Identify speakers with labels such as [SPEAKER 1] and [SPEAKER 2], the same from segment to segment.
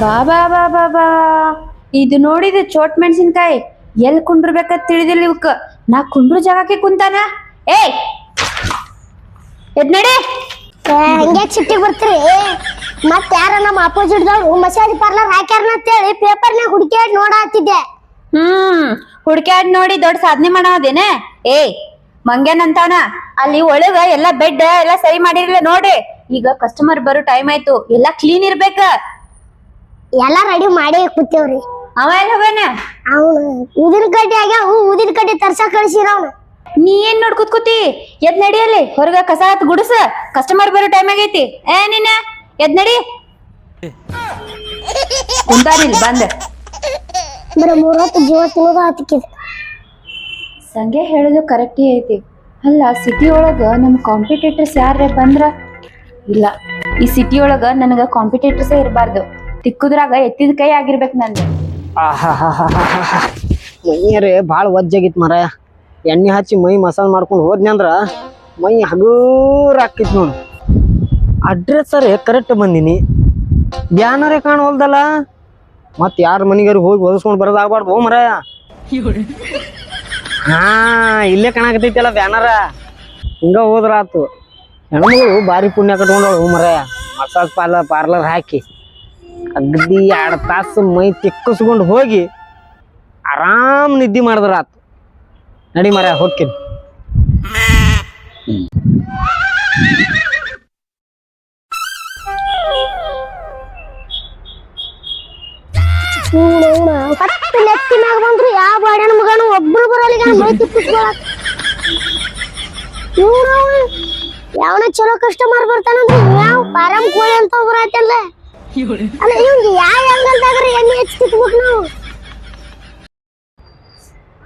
[SPEAKER 1] ಬಾ ಬಾ ಬಾ ಬಾ ಬಾ. ಇದು ನೋಡಿದ ಚೋಟ್ ಮೆಣಸಿನ್ಕಾಯಿ ಎಲ್ ಕುಂಡ್ರಬೇಕಂತ ತಿಳಿದಿಲ್ಲ ಇವಕ್ಕ ನಾ ಕುಂಡ್ರು ಜಾಗಕ್ಕೆ ಕುಂತಾನ? ಏಯ್! ಎದ್ ನಡಿ.
[SPEAKER 2] ಹಂಗೆ ಸಿಟ್ಟಿಗೆ ಬರ್ತೀರಿ. ಮತ್ ಯಾರ ನಮ್ಮ ಅಪೋಸಿಟ್ ದವ್ರು ಮಸಾಜ್ ಪಾರ್ಲರ್ ಹಾಕ್ಯಾರನ ಅಂತೇಳಿ ಪೇಪರ್ನಾಗ ಹುಡುಕ್ಯಾಡ್ ನೋಡಾತಿದ್ದೆ
[SPEAKER 1] ಹ್ಮ್ ಹುಡ್ಕ್ಯಾಡ್ ನೋಡಿ ದೊಡ್ಡ ಸಾಧನೆ ಮಾಡಾವದೇನೆ? ಏಯ್ ಮಂಗ್ಯಾನ್ ಅಂತಾನ. ಅಲ್ಲಿ ಒಳಗ ಎಲ್ಲಾ ಬೆಡ್ ಎಲ್ಲಾ ಸರಿ ಮಾಡಿರ್ಲಿಲ್ಲ ನೋಡಿ ಈಗ ಕಸ್ಟಮರ್ ಬರೋ ಟೈಮ್ ಆಯ್ತು. ಎಲ್ಲಾ ಕ್ಲೀನ್ ಇರ್ಬೇಕ.
[SPEAKER 2] ಎಲ್ಲಾ ರೆಡಿ ಮಾಡಿ ಕೂತೇವ್ರಿ.
[SPEAKER 1] ಅವ ಎಲ್ಲ ಹೋಗ್ಯಾನ
[SPEAKER 2] ಅವನು ಊದಿನ ಕಡ್ಡಿ ಆಗ್ಯಾವ ಊದಿನ ಕಡ್ಡಿ ತರ್ಸಕ್ ಕಳ್ಸಿರ ಅವ್ನು.
[SPEAKER 1] ನೀ ಏನ್ ನೋಡ್ ಕುತ್ಕೋತಿ? ಎದ್ ನಡಿಯಲ್ಲಿ ಹೊರಗ ಕಸ ಹತ್ ಗುಡಸ. ಕಸ್ಟಮರ್ ಬರೋ ಟೈಮ್ ಆಗೈತಿ. ಏ ನಿನ್ನ ಎದ್ ನಡಿ. ಕುಂತಾರಿಲ್ ಬಂದ.
[SPEAKER 2] ಬರೀ ಮೂರೊತ್ತು ಜೀವ ತಿನ್ನೋದು ಹತ್ತಿಕ್ಕಿದೆ
[SPEAKER 1] ಸಂಗೆ ಹೇಳೋದು ಕರೆಕ್ಟೇ ಐತಿ. ಅಲ್ಲ ಸಿಟಿ ಒಳಗ ನಮ್ ಕಾಂಪಿಟೇಟರ್ಸ್ ಯಾರೇ ಬಂದ್ರ? ಇಲ್ಲ ಈ ಸಿಟಿ ಒಳಗ ನನಗ ಕಾಂಪಿಟೇಟರ್ಸ್ ಇರಬಾರ್ದು. ತಿಕ್ಕುದ್ರಾಗ ಎತ್ತಿದ ಕೈ ಆಗಿರ್ಬೇಕು ನಂದು.
[SPEAKER 3] ಮೈಯರೇ ಭಾಳ ವಜ್ಜಾಗಿತ್ತು ಮರ ಎಣ್ಣೆ ಹಚ್ಚಿ ಮೈ ಮಸಾಜ್ ಮಾಡ್ಕೊಂಡು ಹೋದ್ನಿ ಅಂದ್ರ ಮೈ ಹಗೂರ್ ಆಕಿತ್ ನೋಡು. ಅಡ್ರೆಸ್ ಸರ್ ಕರೆಕ್ಟ್ ಬಂದಿನಿ. ಬ್ಯಾನರೇ ಕಾಣವಲ್ದಲ್ಲ? ಮತ್ತೆ ಯಾರ ಮನೆಗಾರು ಹೋಗಿ ಹೊದಿಸ್ಕೊಂಡು ಬರೋದಾಗ್ಬಾರ್ದು ಮರ ಹಾ, ಇಲ್ಲೇ ಕಾಣಕತೈತಲ್ಲ ಬ್ಯಾನರ ಹಿಂಗ ಹೋದ್ರಾತು. ಹೆಣ್ಮಗಳು ಭಾರಿ ಪುಣ್ಯ ಕಟ್ಕೊಂಡವಳು ಮರ ಮಸಾಜ್ ಪಾರ್ಲರ್ ಪಾರ್ಲರ್ ಹಾಕಿ. ಅಗದಿ ಎರಡು ತಾಸು ಮೈ ತಿಕ್ಕಿಸ್ಕೊಂಡು ಹೋಗಿ ಆರಾಮ್ ನಿದ್ದೆ ಮಾಡಿದ್ರ ಆತು ನಡಿ ಮರ ಹೋಗ್ತೀನಿ
[SPEAKER 2] ಹತ್ತು ನೆತ್ತಿ ಮ್ಯಾಗ ಬಂದ್ರು ಯಾವ ಬಾಡ್ಯಾನ ಮಗನು ಒಬ್ರು ಬರೋಲಿಗ ಮೈ ತಿಪ್ಪಿಸ್ಕೊಳಕ್ ಇವ್ನು ಯಾವನ ಚಲೋ ಕಸ್ಟಮರ್ ಬರ್ತಾನಂದ್ರೆ ಯಾವ ಪಾರಂ ಕೋಳಿ ಅಂತ ಒಬ್ರು ಆಯ್ತಲ್ಲ ಅಲ್ಲ ಇವ್ನಿಗೆ ಯಾವ ಎಣ್ಣೆ ನಾವು.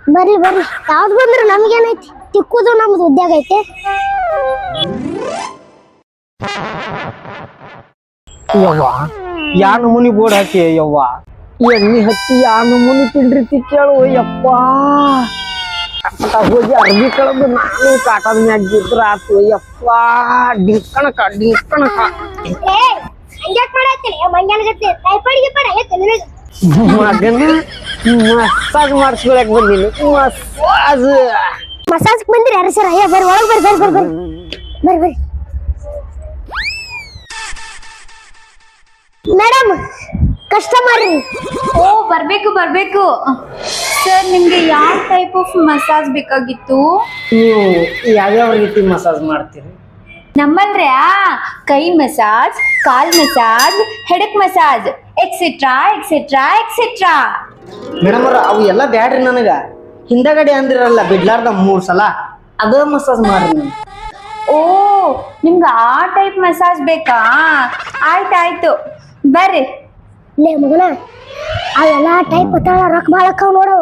[SPEAKER 2] ಬರ್ರಿ ಬರ್ರಿ. ಯಾವ್ದು ಬಂದ್ರೆ ನಮ್ಗೇನೈತಿ? ತಿಕ್ಕುದು ನಮ್ದು ಉದ್ಯೋಗ ಐತೆ.
[SPEAKER 3] ಯವ್ವ ಯಾ ನಮೂನಿ ಬೋರ್ಡ್ ಹಾಕಿ ಯವ್ವ? ಎಣ್ಣೆ ಹಚ್ಚಿ ಯಾ ನಮೂನಿ ತಿಂಡ್ರಿ ಕೇಳು ಯಪ್ಪ. ಅತ್ತ ಹೋಗಿ ಅರ್ಬಿ ಕಳೆದು ನಾನು ಕಾಟದ ಮ್ಯಾಗ ಬಿದ್ರ ಆತು ಯಪ್ಪ ಡಿಂಕಣಕ ಡಿಂಕಣಕ
[SPEAKER 2] ಮಂಗ್ಯಾನಗತ್ತೆ ಟೈಫಾಯ್ಡ್ಗೆ ಪಡ ಐತೆ ನಿನಗೆ
[SPEAKER 3] ಮಗನ ಮಸಾಜ್ ಮಾಡಿಸ್ಕೊಳಕ್ ಬಂದಿನಿ. ಮಸಾಜ್.
[SPEAKER 2] ಮಸಾಜ್ ಬಂದಿರಿ ಯಾರು ಸರ್? ಅಯ್ಯ ಬರ್ರಿ ಒಳಗೆ ಬರ್ರಿ ಬರ್ರಿ ಬರ್ರಿ ಬರ್ರಿ ಬರ್ರಿ. ಮೇಡಮ್ ಕಸ್ಟಮರ್ ರೀ.
[SPEAKER 1] ಓ ಬರ್ಬೇಕು ಬರ್ಬೇಕು. ಸರ್ ನಿಮ್ಗೆ ಯಾವ ಟೈಪ್ ಆಫ್ ಮಸಾಜ್ ಬೇಕಾಗಿತ್ತು?
[SPEAKER 3] ನೀವು ಯಾವ್ಯಾವ ರೀತಿ ಮಸಾಜ್ ಮಾಡ್ತೀರಿ?
[SPEAKER 1] ನಮ್ಮಲ್ರಿ ಕೈ ಮಸಾಜ್ ಕಾಲ್ massage headache massage etcetera etcetera etcetera
[SPEAKER 3] madam ಅವ್ರ ಅವು ಎಲ್ಲ ಬ್ಯಾಡ್ರಿ ನನಗ. ಹಿಂದಗಡೆ ಅಂದಿರಲ್ಲ ಬಿಡ್ಲಾರ್ದ ಮೂರ್ ಸಲ. ಅದ ಮಸಾಜ್ ಮಾಡ್ರಿ ನೀವು.
[SPEAKER 1] ಓ ನಿಮ್ಗೆ ಆ ಟೈಪ್ ಮಸಾಜ್ ಬೇಕಾ? ಆಯ್ತಾಯ್ತು ಬರ್ರಿ.
[SPEAKER 2] ಲೇ ಮಗನ ಅವೆಲ್ಲ ಟೈಪ್ ಒತ್ತಾಳ ರೊಕ್ಕ ಭಾಳ ಅಕ್ಕಾವ್ ನೋಡು.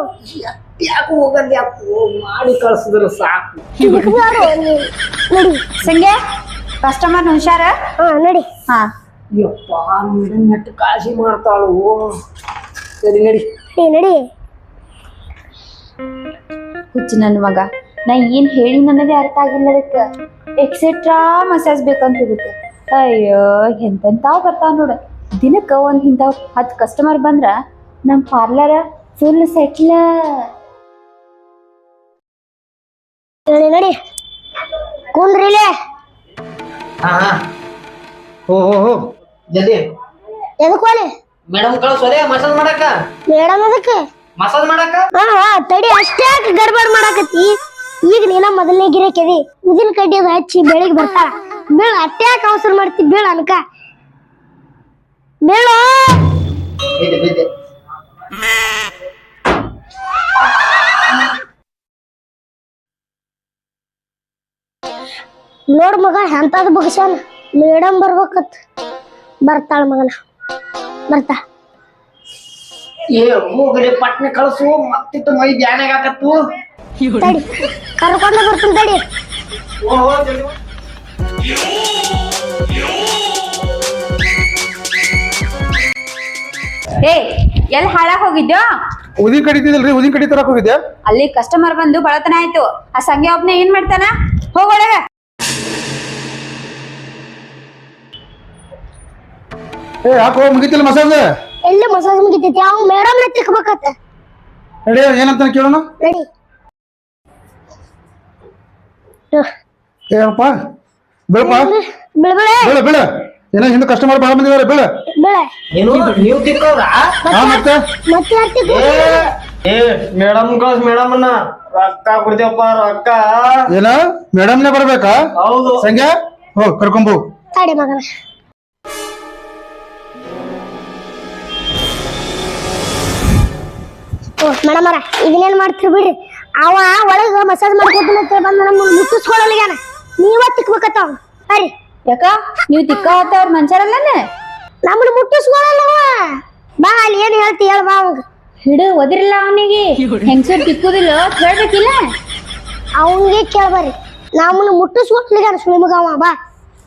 [SPEAKER 3] ಯಾಕೆ ಹೋಗದ್ ಯಾಕೆ ಮಾಡಿ ಕಳ್ಸಿದ್ರು ಸಾಕು.
[SPEAKER 2] ನಡಿ
[SPEAKER 1] ಸಂಗೆ? ಕಸ್ಟಮರ್ ಹುಷಾರ?
[SPEAKER 2] ಹಾ ನಡಿ.
[SPEAKER 1] ಹಾ.
[SPEAKER 3] ಯಪ್ಪ ಮೇಡಮ್ ನೆಟ್ಟು ಕಾಳಜಿ ಮಾಡ್ತಾಳು. ಸರಿ ನಡಿ.
[SPEAKER 2] ಏ ನಡಿ.
[SPEAKER 1] ಹುಚ್ಚು ನನ್ನ ಮಗ. ನಾ ಏನ್ ಹೇಳಿ ನನಗೆ ಅರ್ಥ ಆಗಿಲ್ಲ ಅದಕ್ಕೆ. ಎಕ್ಸೆಟ್ರಾ ಮಸಾಜ್ ಬೇಕಂತ ಇದಕ್ಕೆ. ಅಯ್ಯೋ ಎಂತೆಂತಾವ್ ಬರ್ತಾವ ನೋಡ. ದಿನಕ್ಕ ಒಂದ್ ಇಂಥವ್ ಹತ್ ಕಸ್ಟಮರ್ ಬಂದ್ರ ನಮ್ಮ ಪಾರ್ಲರ್ ಫುಲ್ ಸೆಟ್ಲ
[SPEAKER 2] ನಡಿ ನಡಿ. ಕುಂದ್ರಿಲೇ
[SPEAKER 3] ಹಾ ಹೋ. ಹೋ ಹೋ ಜಲ್ದಿ.
[SPEAKER 2] ಎದಕ್ ಹೋಲಿ
[SPEAKER 3] ಮೇಡಮ್ ಕಳ್ಸೋದೆ ಮಸಾಜ್ ಮಾಡಕ?
[SPEAKER 2] ಮೇಡಮ್ ಅದಕ್ಕೆ
[SPEAKER 3] ಮಸಾಜ್ ಮಾಡಕ?
[SPEAKER 2] ಹಾ ಹಾ ತಡಿ ಅಷ್ಟೇ ಯಾಕೆ ಗಡ್ಬಡ್ ಮಾಡಾಕತ್ತಿ? ಈಗ ನೀನ ಮೊದಲನೇ ಗಿರಾಕಿದಿ. ಉದಿನ ಕಡ್ಡಿ ಅದು ಹಚ್ಚಿ ಬೆಳಿಗ್ಗೆ ಬರ್ತಾಳ. ಬೀಳ ಅಟ್ಟೆ ಯಾಕೆ ಅವಸರ ಮಾಡ್ತಿ? ಬೀಳ ಅನ್ಕ. ಬೀಳ
[SPEAKER 3] ಬಿದ್ದೆ ಬಿದ್ದೆ.
[SPEAKER 2] ನೋಡ್ ಮಗ ಎಂತದ್ ಬಗ್ಸ್ಯಾನ ಮೇಡಮ್ ಬರ್ಬೇಕತ್. ಬರ್ತಾಳ ಮಗನ. ಬರ್ತಾ.
[SPEAKER 3] ಏ ಹೋಗ್ರಿ ಪಟ್ನೆ ಕಳ್ಸು ಮತ್ತಿಟ್ಟು ಮೈ ಬ್ಯಾನಾಗ ಹಾಕತ್ತು.
[SPEAKER 2] ತಡಿ ಕರ್ಕೊಂಡ ಬರ್ತೀನಿ ತಡಿ.
[SPEAKER 1] ಏ ಎಲ್ಲಿ ಹಾಳಾಗ್ ಹೋಗಿದ್ಯೋ?
[SPEAKER 4] ಉದಿನ್ ಕಡಿತಿದಲ್ರಿ ಉದಿನ್ ಕಡಿ ತರಕ್ ಹೋಗಿದ್ದೆ
[SPEAKER 1] ಅಲ್ಲಿ ಕಸ್ಟಮರ್ ಬಂದು ಬಳತನ ಆಯ್ತು. ಆ ಸಂಗೆ ಒಬ್ನೇ ಏನ್ ಮಾಡ್ತಾನ? ಹೋಗೊಳಗ
[SPEAKER 4] ಏ ಯಾಕೋ ಮುಗಿತಿಲ್ಲ ಮಸಾಜ್?
[SPEAKER 2] ಎಲ್ಲ ಮಸಾಜ್ ಮುಗಿತೈತಿ? ಅವ್ ಮೇಡಮ್ ತಿಕ್ಕಬೇಕತ್ತ
[SPEAKER 4] ನಡಿ ಏನಂತ ಕೇಳೋಣ?
[SPEAKER 2] ನಡಿ.
[SPEAKER 4] ಏನಪ್ಪ? ಬೆಳಪ್ಪ
[SPEAKER 2] ಬಿಳ್ಬಿಳೆ
[SPEAKER 4] ಬೀಳ ಬೀಳ ಏನೋ ಹಿಂದೆ ಕಸ್ಟಮರ್ ಭಾಳ ಬಂದಿದ್ದಾರೆ ಬೀಳ.
[SPEAKER 2] ಬಿಳೆ.
[SPEAKER 3] ನೀನು ನೀವು ತಿಕ್ಕವ್ರಾ?
[SPEAKER 4] ಮತ್ತೆ
[SPEAKER 2] ಮತ್ತೆ? ತಿಕ್ಕು
[SPEAKER 3] ಏ ಮೇಡಮ್ ಕಳ್ಸ್ ಮೇಡಮ್ ಅನ್ನ ರೊಕ್ಕ ಕೊಡ್ತೇವಪ್ಪ ರೊಕ್ಕ.
[SPEAKER 4] ಏನ? ಮೇಡಮ್ನೇ ಬರ್ಬೇಕಾ?
[SPEAKER 3] ಹೌದು.
[SPEAKER 4] ಸಂಗ್ಯಾ ಹೋಗ್ ಕರ್ಕೊಂಬೋ
[SPEAKER 2] ತಡಿ ಮಗನ. ಮೇಡಮ್ ಅವರ ಇದನ್ನೇನ್ ಮಾಡ್ತೀರಿ ಬಿಡ್ರಿ? ಅವ ಒಳಗ ಮಸಾಜ್ ಮಾಡ್ಕೊತೀನಿ ಅಂತ ಬಂದು ನಮ್ಮ ಮುಟ್ಟಿಸ್ಕೊಳ್ಳಲಿಗಾನ ನೀವ ತಿಕ್ಬೇಕತ್ತ ಅವ ಸರಿ
[SPEAKER 1] ಯಾಕ? ನೀವು ತಿಕ್ಕ ಹೊತ್ತ ಅವ್ರ ಮನ್ಸಾರಲ್ಲನೆ
[SPEAKER 2] ನಮ್ಮನ್ನ ಮುಟ್ಟಿಸ್ಕೊಳ್ಳಲ್ಲ ಬಾ ಅಲ್ಲಿ ಏನ್ ಹೇಳ್ತಿ ಹೇಳ ಬಾ ಅವಂಗ.
[SPEAKER 1] ಹಿಡು ಒದಿರಿಲ್ಲ ಅವನಿಗೆ. ಹೆಂಗಸರ್ ತಿಕ್ಕುದಿಲ್ಲ? ಕೇಳ್ಬೇಕಿಲ್ಲ? ಅವನಿಗೆ
[SPEAKER 2] ಅವಂಗೆ ಕೇಳ್ಬರ್ರಿ ನಮ್ಮನ್ನ ಮುಟ್ಟಿಸ್ಕೊಟ್ಲಿಗಾನ ಸುಳಿಮಗ ಅವ. ಬಾ.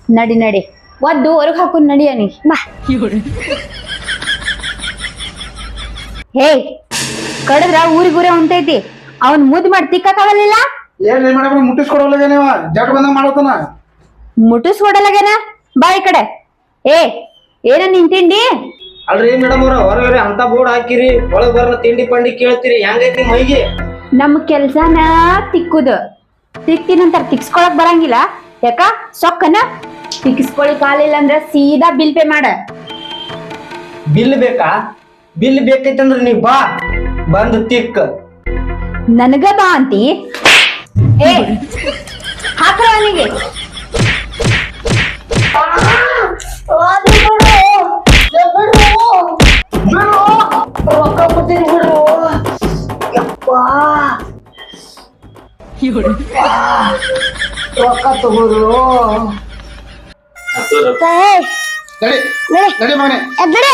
[SPEAKER 1] ನಡಿ ನಡಿ. ಒದ್ದು ಹೊರಗ್ ಹಾಕು ನಡಿ ಅವನಿಗೆ.
[SPEAKER 2] ಬಾ.
[SPEAKER 1] ಹೇ ಕಡದ್ರ ಊರಿಗ್ ಉಂಟೈತಿ ಅವನ್ ಮುದ್ ಮಾಡಿ ತಿಕ್ಕಾಗಲಿಲ್ಲ
[SPEAKER 4] ಏನ್ ಬಾಯ್ ಮುಟ್ಟಿಸ್ಕೊಡೋಲ್ಲ ನೀವ? ಜಟ್ ಬಂದಂಗ
[SPEAKER 1] ಮಾಡತನ ಬಾ ಈ ಕಡೆ. ಏ ಏನ ನಿನ್ ತಿಂಡಿ?
[SPEAKER 3] ಅಲ್ರಿ ಮೇಡಮ್ ಅವ್ರ ಹೊರಗಡೆ ಅಂತ ಬೋರ್ಡ್ ಹಾಕಿರಿ ಒಳಗ್ ಬರೋ ತಿಂಡಿ ಪಂಡಿ ಕೇಳ್ತೀರಿ ಹೆಂಗೈತಿ ಮೈಗೆ?
[SPEAKER 1] ನಮ್ ಕೆಲ್ಸನ ತಿಕ್ಕುದು. ತಿಕ್ತಿನಂತರ ತಿಕ್ಸ್ಕೊಳಕ್ ಬರಂಗಿಲ್ಲ. ಯಾಕ? ಸೊಕ್ಕನ ತಿಕ್ಸ್ಕೊಳಿ ಕಾಲಿಲ್ಲ ಅಂದ್ರ ಸೀದಾ ಬಿಲ್ ಪೇ ಮಾಡ.
[SPEAKER 3] ಬಿಲ್ ಬೇಕಾ? ಬಿಲ್ ಬೇಕೈತಂದ್ರ ನೀ ಬಾ. ಬಂದ್ ತಿಕ್ಕ.
[SPEAKER 1] ನನಗ ಬಾ ಅಂತಿ. ಏ ಹಾಕ್ರ ಅವನಿಗೆ.
[SPEAKER 2] ಏಯ್,
[SPEAKER 4] ನಡಿ
[SPEAKER 2] ನಡಿ.
[SPEAKER 4] ನಡಿ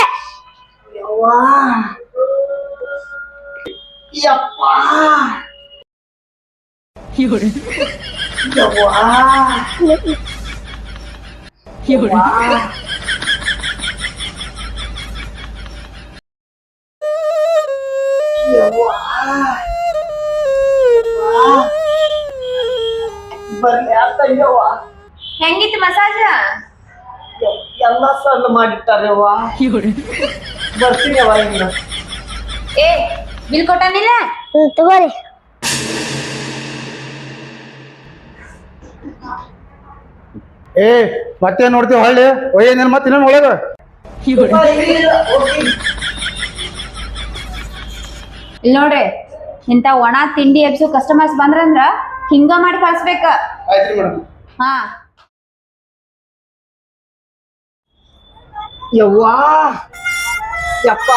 [SPEAKER 4] ಮಗನೆ
[SPEAKER 2] ಎದ್ ನಡಿ
[SPEAKER 1] ಹೆಂಗಿತ್ತು ಮಸಾಜ್
[SPEAKER 3] ಎಲ್ಲ ಸಣ್ಣ ಮಾಡಿಟ್ಟಾರೆ ವಾ ಬರ್ತೀನಿ ಅವ ಇನ್ನ
[SPEAKER 1] ಏ ಬಿಲ್ ಕೊಟ್ಟಾನಿಲ್ಲ
[SPEAKER 2] ಹ್ಮ್, ತಗೋರಿ.
[SPEAKER 4] ಏ ಮತ್ತೆ ನೋಡ್ತೀವಿ ಹಳ್ಳಿ? ಒಯ್ಯ ನೀನ್ ಮತ್ತೆ ಇನ್ನೊಂದು ಒಳಗ.
[SPEAKER 1] ಇಲ್ಲಿ ನೋಡ್ರಿ ಇಂತ ಒಣ ತಿಂಡಿ ಎಬ್ಸು ಕಸ್ಟಮರ್ಸ್ ಬಂದ್ರಂದ್ರ ಹಿಂಗ ಮಾಡಿ ಕಳ್ಸ್ಬೇಕ. ಹಾ.
[SPEAKER 3] ಯವ್ವಾ! ಯಪ್ಪ!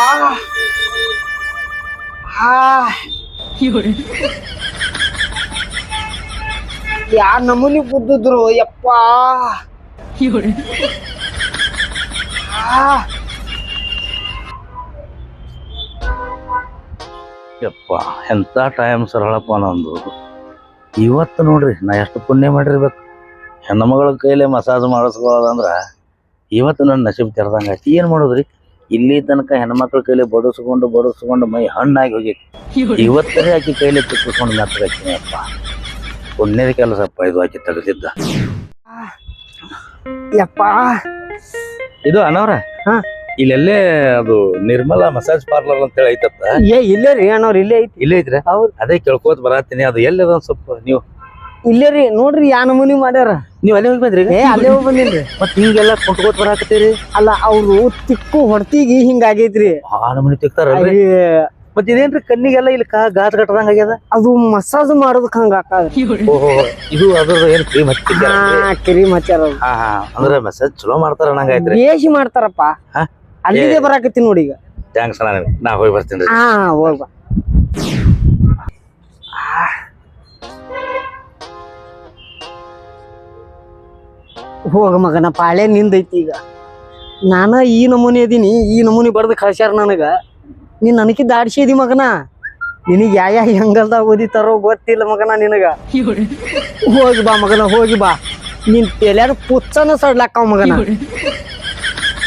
[SPEAKER 3] ಯಾ ನಮೂನಿ ಬುದ್ಧಿದ್ರು ಯಪ್ಪ.
[SPEAKER 5] ಯಪ್ಪ ಎಂಥ ಟೈಮ್ ಸರಳಪ್ಪ ನಂದು. ಇವತ್ತು ನೋಡ್ರಿ, ನಾ ಎಷ್ಟು ಪುಣ್ಯ ಮಾಡಿರ್ಬೇಕು. ಹೆಣ್ಮಗಳ ಕೈಲೇ ಮಸಾಜ್ ಮಾಡಿಸ್ಕೊಳ್ಳೋದಂದ್ರ ಇವತ್ತು ನನ್ನ ನಸೀಬ್ ತೆರೆದಂಗೆ ಆಯ್ತು. ಏನು ಮಾಡೋದ್ರಿ? ಇಲ್ಲಿ ತನಕ ಹೆಣ್ಮಕ್ಳ ಕೈಲಿ ಬಡಿಸ್ಕೊಂಡು ಬಡಿಸ್ಕೊಂಡು ಮೈ ಹಣ್ಣಾಗಿ ಹೋಗಿ. ಇವತ್ತರೇ ಆಕಿ ಕೈಲಿ ತಿಕ್ಕಿಸ್ಕೊಂಡು ಮೆತ್ತಗಾಕಿನಿ ಅಪ್ಪ. ಪುಣ್ಯದ ಕೆಲಸಪ್ಪ ಇದು ಆಕಿ ತೆಗೆದಿದ್ದ.
[SPEAKER 3] ಯಪ್ಪ.
[SPEAKER 5] ಇದು ಅನವ್ರ. ಇಲ್ಲೆಲ್ಲೇ ಅದು ನಿರ್ಮಲಾ ಮಸಾಜ್ ಪಾರ್ಲರ್ ಅಂತ ಹೇಳಿ ಐತತ್ತ?
[SPEAKER 3] ಏ ಇಲ್ಲೇ ರೀ ಅಣ್ಣವ್ರ ಇಲ್ಲೇ ಐತಿ.
[SPEAKER 5] ಇಲ್ಲೇ ಐತ್ರಿ?
[SPEAKER 3] ಹೌದು.
[SPEAKER 5] ಅದೇ ಕೇಳ್ಕೋತ ಬರತ್ತೀನಿ ಅದು ಎಲ್ಲಿ ಅದ ಸ್ವಲ್ಪ ನೀವು
[SPEAKER 3] ಇಲ್ಲೇ ರೀ ನೋಡ್ರಿ ಯಾ ನಮೂನಿ ಮಾಡ್ಯಾರ.
[SPEAKER 5] ನೀವ್ ಅಲ್ಲೇ ಹೋಗಿ ಬಂದ್ರಿ?
[SPEAKER 3] ಏ ಅಲ್ಲೇ ಹೋಗಿ ಬಂದಿನ್ರಿ
[SPEAKER 5] ಮತ್ ಹಿಂಗೆಲ್ಲ ಕೊಟ್ಕೋತ್ ಬರಾಕತ್ತೀರಿ?
[SPEAKER 3] ಅಲ್ಲ ಅವ್ರು ತಿಕ್ಕು ಹೊಡ್ತಿಗಿ ಹಿಂಗಾಗೈತ್ರಿ
[SPEAKER 5] ಆ ನಮನಿ ತಿಕ್ತಾರಲ್ರಿ? ಮತ್ ಇದೇನ್ರಿ ಕಣ್ಣಿಗೆಲ್ಲ ಇಲ್ಲಿ ಕಾ ಗಾತ್ ಕಟ್ಟದಂಗ ಆಗ್ಯದ?
[SPEAKER 3] ಅದು ಮಸಾಜ್ ಮಾಡೋದಕ್ ಹಂಗ
[SPEAKER 5] ಓಹೋ ಇದು ಅದ್ರದ್ದು ಏನ್ ಕ್ರೀಮ್
[SPEAKER 3] ಕ್ರೀಮ್ ಕಿರಿ ಹಚ್ಚಾರ.
[SPEAKER 5] ಹಾ ಹಾ. ಅಂದ್ರೆ ಮೆಸೇಜ್ ಚಲೋ ಮಾಡ್ತಾರ ನಂಗ
[SPEAKER 3] ಬೇಷ್ ಮಾಡ್ತಾರಪ್ಪ? ಅಲ್ಲಿಗೆ ಬರಾಕತ್ತಿ ನೋಡಿ ಈಗ.
[SPEAKER 5] ಥ್ಯಾಂಕ್ಸ್. ನಾ ಹೋಗಿ ಬರ್ತೀನಿ
[SPEAKER 3] ಹಾ ಹೋಗ್ಬಾ ಹೋಗ ಮಗನ ಪಾಳೆ ನಿಂದೈತಿ ಈಗ. ನಾನ ಈ ನಮೂನಿ ಅದೀನಿ ಈ ನಮೂನಿ ಬರ್ದು ಕಳ್ಸ್ಯಾರ ನನಗ. ನೀನ್ ನನಕಿದ್ದ ಆಡ್ಸಿದಿ ಮಗನ? ನಿನಗೆ ಯಾ ಯಾ ಹೆಂಗಲ್ದಾಗ ಓದಿತಾರೋ ಗೊತ್ತಿಲ್ಲ ಮಗನ ನಿನಗ. ಹೋಗಿ ಬಾ ಮಗನ ಹೋಗಿ ಬಾ. ನಿನ್ ತೆಲ್ಯಾರ ಪುಚ್ಚನ ಸಡ್ಲಾಕ ಮಗನ.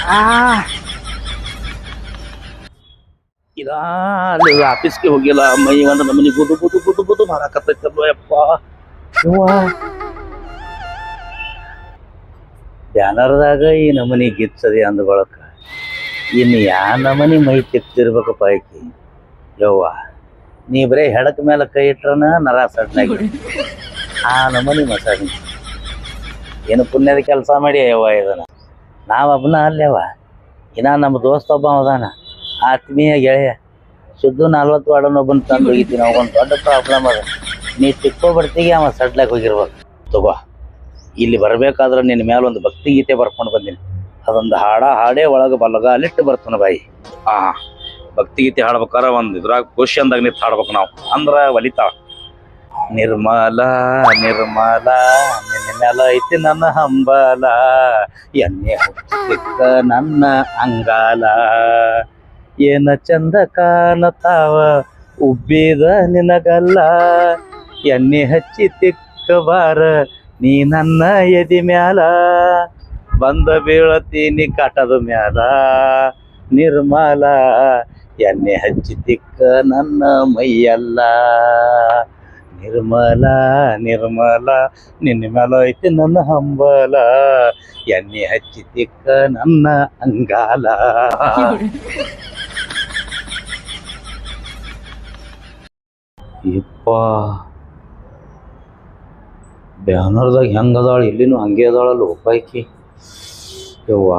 [SPEAKER 3] ಆ.
[SPEAKER 5] ಇಲ್ಲ ಅಲ್ಲಿ ಆಫೀಸ್ಗೆ ಹೋಗಿಲ್ಲ. ಮೈ ಒಂದ್ ನಮನಿ ಬುದು ಬುದು ಬುದು ಬುದು ಮಾಡಾಕತ್ತೈತಲ್ವ ಯಪ್ಪ. ಬ್ಯಾನರ್ದಾಗ ಈ ನಮನಿ ಗಿಚ್ಚದಿ ಅಂದ್ಕೊಳಕ ಇನ್ನು ಯಾ ನಮನಿ ಮೈ ತಿಕ್ತಿರ್ಬೇಕಪ್ಪ ಆಕಿ. ಯವ್ವ, ನೀ ಬರೇ ಹೆಡಕ್ ಮೇಲೆ ಕೈ ಇಟ್ರನ ನರ ಸಡ್ನಾಗಿ ಆ ನಮನಿ ಮಸಾಜ್ ಏನು ಪುಣ್ಯದ ಕೆಲಸ ಮಾಡಿ ಯವ್ವ ಇದನ್ನ. ನಾವೊಬ್ಬನ ಅಲ್ಲೇವ. ಇನ್ನ ನಮ್ಮ ದೋಸ್ತ ಒಬ್ಬ ಅವದಾನ ಆತ್ಮೀಯ ಗೆಳೆಯ. ಶುದ್ಧ ನಲ್ವತ್ತು ವಾಡನೊಬ್ಬನ ತಂದು ಹೋಗಿದ್ದೀನಿ ಅವಾಗ ದೊಡ್ಡ ಪ್ರಾಬ್ಲಮ್ ಅದ. ನೀ ತಿಕ್ಕೋ ಬರ್ತೀಗಿ ಅವ ಸಡ್ಲಾಕ್ ಹೋಗಿರ್ಬೇಕು. ತಗೋ. ಇಲ್ಲಿ ಬರಬೇಕಾದ್ರೆ ನಿನ್ನ ಮೇಲೆ ಒಂದು ಭಕ್ತಿ ಗೀತೆ ಬರ್ಕೊಂಡು ಬಂದೀನಿ. ಅದೊಂದು ಹಾಡ, ಹಾಡೇ ಒಳಗೆ ಬಲಗಾಲಿಟ್ಟು ಬರ್ತಾನ ಬಾಯಿ. ಆ, ಭಕ್ತಿ ಗೀತೆ ಹಾಡ್ಬೇಕಾರ ಒಂದು ಇದ್ರಾಗ ಖುಷಿಯಂದಾಗ ನಿಂತು ಹಾಡ್ಬೇಕು ನಾವು. ಅಂದ್ರ ಒಲಿತಾವ ನಿರ್ಮಲ ನಿರ್ಮಲ, ನಿನ್ನ ಐತಿ ನನ್ನ ಹಂಬಲ. ಎಣ್ಣೆ ಹುಟ್ಟಿದ್ದ ನನ್ನ ಅಂಗಾಲ. ಏನ ಚಂದ ಕಾಣತಾವ, ಉಬ್ಬಿದ ನಿನಗಲ್ಲ. ಎಣ್ಣೆ ಹಚ್ಚಿ ತಿಕ್ಕಬಾರ ನೀ ನನ್ನ ಎದಿ ಮ್ಯಾಲ, ಬಂದ ಬೀಳತೀನಿ ಕಾಟದ ಮ್ಯಾಲ. ನಿರ್ಮಲ, ಎಣ್ಣೆ ಹಚ್ಚಿ ನನ್ನ ಮೈಯಲ್ಲ. ನಿರ್ಮಲ ನಿರ್ಮಲ, ನಿನ್ನ ಮ್ಯಾಲ ಐತಿ ನನ್ನ ಹಂಬಲ. ಎಣ್ಣೆ ಹಚ್ಚಿ ನನ್ನ ಅಂಗಾಲ. ಯಪ್ಪ ಬ್ಯಾನರ್ದಾಗ ಹೆಂಗೆ ಅದಾಳ ಇಲ್ಲಿನೂ ಹಂಗೆ ಅದಾಳಲ್ಲ ಒಬ್ಬಾಕಿ. ಯವ್ವ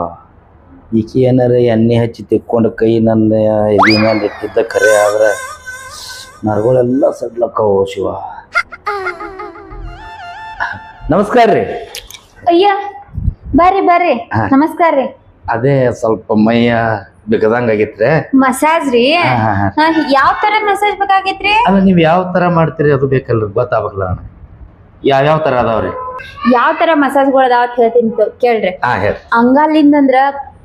[SPEAKER 5] ಈಕಿ ಏನಾರ ಎಣ್ಣೆ ಹಚ್ಚಿ ತಿಕ್ಕೊಂಡು ಕೈ ನನ್ನ ಎಲ್ಲಿ ಮೇಲೆ ಇಟ್ಟಿದ್ದ ಖರೆ ಆದ್ರೆ ನರಗಳೆಲ್ಲ ಸಡ್ಲಕ್ಕವು ಶಿವ. ನಮಸ್ಕಾರ ರೀ.
[SPEAKER 1] ಅಯ್ಯ ಬರ್ರಿ ಬರ್ರಿ
[SPEAKER 5] ಹಾ.
[SPEAKER 1] ನಮಸ್ಕಾರ ರೀ.
[SPEAKER 5] ಅದೇ ಸ್ವಲ್ಪ ಮೈಯ ಬಿಗದಂಗ ಆಗಿತ್ರಿ.
[SPEAKER 1] ಮಸಾಜ್ ರೀ?
[SPEAKER 5] ಹಾ, ಹಾ, ಹಾ.
[SPEAKER 1] ಯಾವ ತರ ಮಸಾಜ್ ಬೇಕಾಗೈತ್ರಿ?
[SPEAKER 5] ಅಲ್ಲ ನೀವು ಯಾವ ತರ ಮಾಡ್ತೀರಿ ಅದು ಬೇಕಲ್ರಿ ಗೊತ್ತಾಗಲ್ಲ ಅಣ್ಣ. ಯಾವ್ಯಾವ ತರ ಅದಾವ್ರಿ?
[SPEAKER 1] ಯಾವ ತರ ಮಸಾಜ್ಗಳು ಅದಾವ ಅಂತ ಹೇಳ್ತೀನಿ ತೊ- ಕೇಳ್ರಿ.
[SPEAKER 5] ಹಾ
[SPEAKER 1] ಅಂಗಾಲಿಂದ ಅಂದ್ರ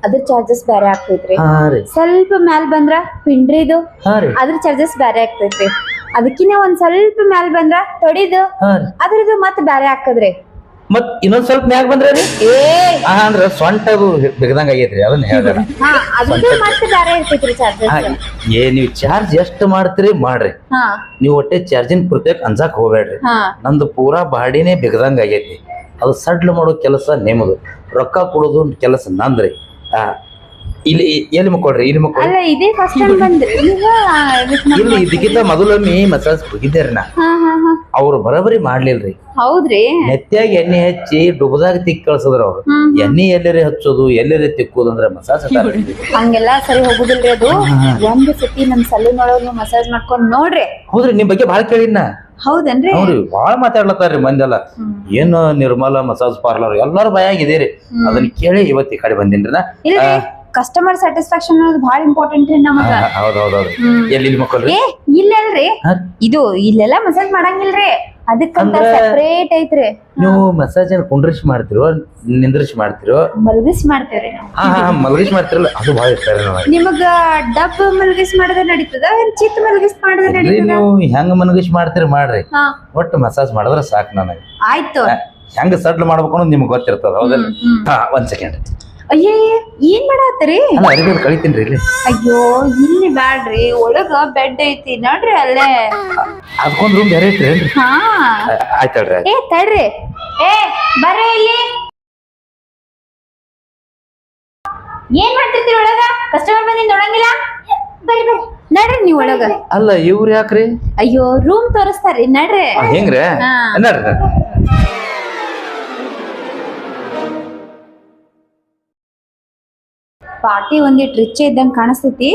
[SPEAKER 1] ಅದ್ರ ಚಾರ್ಜಸ್ ಬೇರೆ ಆಗ್ತೈತ್ರಿ.
[SPEAKER 5] ಹಾ ರೀ.
[SPEAKER 1] ಸ್ವಲ್ಪ ಮ್ಯಾಲ್ ಬಂದ್ರ ಪಿಂಡ್ರಿದು
[SPEAKER 5] ಹಾ ರೀ.
[SPEAKER 1] ಅದ್ರ ಚಾರ್ಜಸ್ ಬೇರೆ ಆಗ್ತೈತ್ರಿ. ಅದಕ್ಕಿನ್ನ ಒಂದ್ ಸ್ವಲ್ಪ ಮ್ಯಾಲ್ ಬಂದ್ರ ತೊಡಿದು
[SPEAKER 5] ಹಾ ರೀ.
[SPEAKER 1] ಅದ್ರದ್ದು ಮತ್ತ್ ಬೇರೆ ಹಾಕದ್ರಿ
[SPEAKER 5] ಮತ್ ಇನ್ನೊಂದ್ ಸ್ವಲ್ಪ ಮ್ಯಾಗ ಬಂದ್ರೆ ರೀ?
[SPEAKER 1] ಏ!
[SPEAKER 5] ಅಂದ್ರ ಸೊಂಟ ಅದು ಬಿಗದಂಗ ಆಗೈತ್ರಿ ಅದನ್ನ ಹೇಳ್ದಾರ
[SPEAKER 1] ಹಾ ಅದ್ರದ್ದು ಮತ್ತ್ ಬೇರೆ ಇರ್ತೈತ್ರಿ ಚಾರ್ಜಸ್
[SPEAKER 5] ಏ ನೀವು ಚಾರ್ಜ್ ಎಷ್ಟ್ ಮಾಡ್ತೀರಿ ಮಾಡ್ರಿ.
[SPEAKER 1] ಹಾ.
[SPEAKER 5] ನೀವು ಒಟ್ಟೆ ಚಾರ್ಜಿಂಗ್ ಪ್ರತ್ಯೇಕ ಅನ್ಸಕ್ ಹೋಗ್ಬೇಡ್ರಿ.
[SPEAKER 1] ಹಾ.
[SPEAKER 5] ನಂದು ಪೂರಾ ಬಾಡಿನೇ ಬಿಗದಂಗ ಆಗೈತಿ. ಅದು ಸಡ್ಲ್ ಮಾಡೋ ಕೆಲಸ ನಿಮ್ಮದು ರೊಕ್ಕ ಕೊಡೋದು ಕೆಲಸ ನಂದ್ರಿ. ಆ ಇಲ್ಲಿ ಎಲ್ಲಿ ಮುಕ್ಕೊಳ್ರಿ ಇಲ್ಲಿ ಮಕ್ಕೊಳ್ರಿ?
[SPEAKER 1] ಅಲ್ಲ ಇದೇ ಫಸ್ಟ್ ಟೈಮ್ ಬಂದ್ರಿ ನೀವ ಇದಕ್ ನಮ್-
[SPEAKER 5] ಇಲ್ಲಿ ಇದಕ್ಕಿಂತ ಮೊದಲೊಮ್ಮೆ ಮಸಾಜ್ ಹೋಗಿದ್ದೇರಿ ನಾ
[SPEAKER 1] ಹಾ ಹಾ ಹಾ.
[SPEAKER 5] ಅವ್ರು ಬರೋಬರಿ ಮಾಡ್ಲಿಲ್ರಿ.
[SPEAKER 1] ಹೌದ್ರಿ?
[SPEAKER 5] ನೆತ್ತಿಯಾಗಿ ಎಣ್ಣೆ ಹಚ್ಚಿ ಡುಬದಾಗ ತಿಕ್ ಕಳ್ಸದ್ರ ಅವ್ರು.
[SPEAKER 1] ಹ್ಮ್
[SPEAKER 5] ಎಣ್ಣೆ ಎಲ್ಲರೇ ಹಚ್ಚೋದು ಎಲ್ಲೆರೆ ತಿಕ್ಕೋದು ಅಂದ್ರೆ ಮಸಾಜ್
[SPEAKER 1] ಹಂಗೆಲ್ಲ ಸರಿ ಹೋಗುದಿಲ್ರಿ ಅದು. ಒಂದ್ ಸತಿ ನಮ್ ಸಲೂನ್ ಒಳಗ ಮಸಾಜ್ ಮಾಡ್ಕೊಂಡ್ ನೋಡ್ರಿ.
[SPEAKER 5] ಹೌದ್ರಿ ನಿಮ್ ಬಗ್ಗೆ ಭಾಳ ಕೇಳಿನ
[SPEAKER 1] ಹೌದನ್ರಿ?
[SPEAKER 5] ಅವ್ರಿ ಬಾಳ ಮಾತಾಡ್ಲತ್ತಾರ್ರಿ ಮಂದೆಲ್ಲ. ಏನು ನಿರ್ಮಲ ಮಸಾಜ್ ಪಾರ್ಲರ್ ಎಲ್ಲಾರು ಭಯಾಗಿದ್ದೀರಿ ಅದನ್ನ ಕೇಳಿ ಇವತ್ತಿ ಕಡೆ ಬಂದಿನ್ರಿ ನಾ.
[SPEAKER 1] ಇಲ್ರಿ? ಕಸ್ಟಮರ್ ಸ್ಯಾಟಿಸ್ಫ್ಯಾಕ್ಷನ್ ಅನ್ನೋದು ಬಹಳ ಇಂಪಾರ್ಟೆಂಟ್ ರೀ ನಮಗ.
[SPEAKER 5] ಹೌದೌದೌದು. ಎಲ್ಲಿ ಇಲ್ಲಿ
[SPEAKER 1] ಏ ಇಲ್ಲಲ್ರಿ
[SPEAKER 5] ಹಾ?
[SPEAKER 1] ಇದು ಇಲ್ಲೆಲ್ಲ ಮಸಾಜ್ ಮಾಡಂಗಿಲ್ರಿ. ಅದಕ್ಕಂತ
[SPEAKER 5] ಅಂದ್ರ-
[SPEAKER 1] ಸೆಪರೇಟ್ ಐತ್ರಿ.
[SPEAKER 5] ನೀವು ಮಸಾಜ್ ಏನ್ ಕುಂಡ್ರಿಸಿ ಮಾಡ್ತಿರೋ ನಿಂದ್ರಿಸಿ ಮಾಡ್ತಿರೋ?
[SPEAKER 1] ಮಲ್ಗಿಸ್ ಮಾಡ್ತೇವ್ರಿ ನಾವು.
[SPEAKER 5] ಹಾ ಹಾ ಮಲಗಿಸಿ ಮಾಡ್ತಿರಲ್ಲ ಅದು ಭಾಳ ಇಷ್ಟ ರೀ ನನಗೆ
[SPEAKER 1] ನಿಮಗ ಡಬ್ ಮಲ್ಗಿಸ್ ಮಾಡಿದ್ರೆ ನಡೀತದ ಏನ್ ಚಿತ್ ಮಲ್ಗಿಸ್ ಮಾಡಿದ್ರೆ
[SPEAKER 5] ಇಲ್ರಿ
[SPEAKER 1] ನಡೀತದ?
[SPEAKER 5] ನೀವು ಹೆಂಗ್ ಮನಗಿಸಿ ಮಾಡ್ತೀರಿ ಮಾಡ್ರಿ.
[SPEAKER 1] ಹಾ.
[SPEAKER 5] ಒಟ್ಟು ಮಸಾಜ್ ಮಾಡಿದ್ರೆ ಸಾಕು ನನಗೆ.
[SPEAKER 1] ಆಯ್ತು.
[SPEAKER 5] ಹೆಂಗ್ ಸಡ್ಲ್ ಮಾಡ್ಬೇಕು ಅನ್ನೋದು ನಿಮ್ಗೆ ಗೊತ್ತಿರ್ತದ ಹೌದಲ್ಲ. ಹಾ ಒಂದ್ ಸೆಕೆಂಡ್
[SPEAKER 1] ಅಯ್ಯೇ ಏನ್ ಮಾಡಾತ್ರಿ
[SPEAKER 5] ಅಲ್ಲ ಕಳಿತೀನಿ ಇಲ್ಲಿ.
[SPEAKER 1] ಅಯ್ಯೋ ಇಲ್ಲಿ ಬ್ಯಾಡ್ರಿ. ಒಳಗ ಬೆಡ್ ಐತಿ ನೋಡ್ರಿ ಅಲ್ಲೇ.
[SPEAKER 5] ಅದಕ್ಕೊಂದ್ ರೂಮ್ ಬೇರೆ ಐತ್ರಿ ಏನ್ರಿ?
[SPEAKER 1] ಹಾ. ಏ ತಡ್ರಿ. ಏ ಬರ್ರಿ ಇಲ್ಲಿ. ಏನ್ ಮಾಡ್ತಿರ್ತೀರಿ ಒಳಗ? ಕಸ್ಟಮರ್ ಬಂದಿ ನೋಡಂಗಿಲ್ಲ? ಬರ್ರಿ ಬರ್ರಿ. ನಡ್ರಿ ನೀವ್ ಒಳಗ.
[SPEAKER 5] ಅಲ್ಲ ಇವ್ರು ಯಾಕ್ರಿ?
[SPEAKER 1] ಅಯ್ಯೋ ರೂಮ್ ತೋರಿಸ್ತಾರ್ರಿ ನಡ್ರಿ.
[SPEAKER 5] ಆ, ಹೆಂಗ್ರಿ?
[SPEAKER 1] ಹಾ.
[SPEAKER 5] ನಡ್ರಿ ನಡ್ರಿ.
[SPEAKER 1] ಪಾರ್ಟಿ ಒಂದಿಟ್ ರಿಚ್ ಇದ್ದಂಗೆ ಕಾಣಿಸ್ತೈತಿ.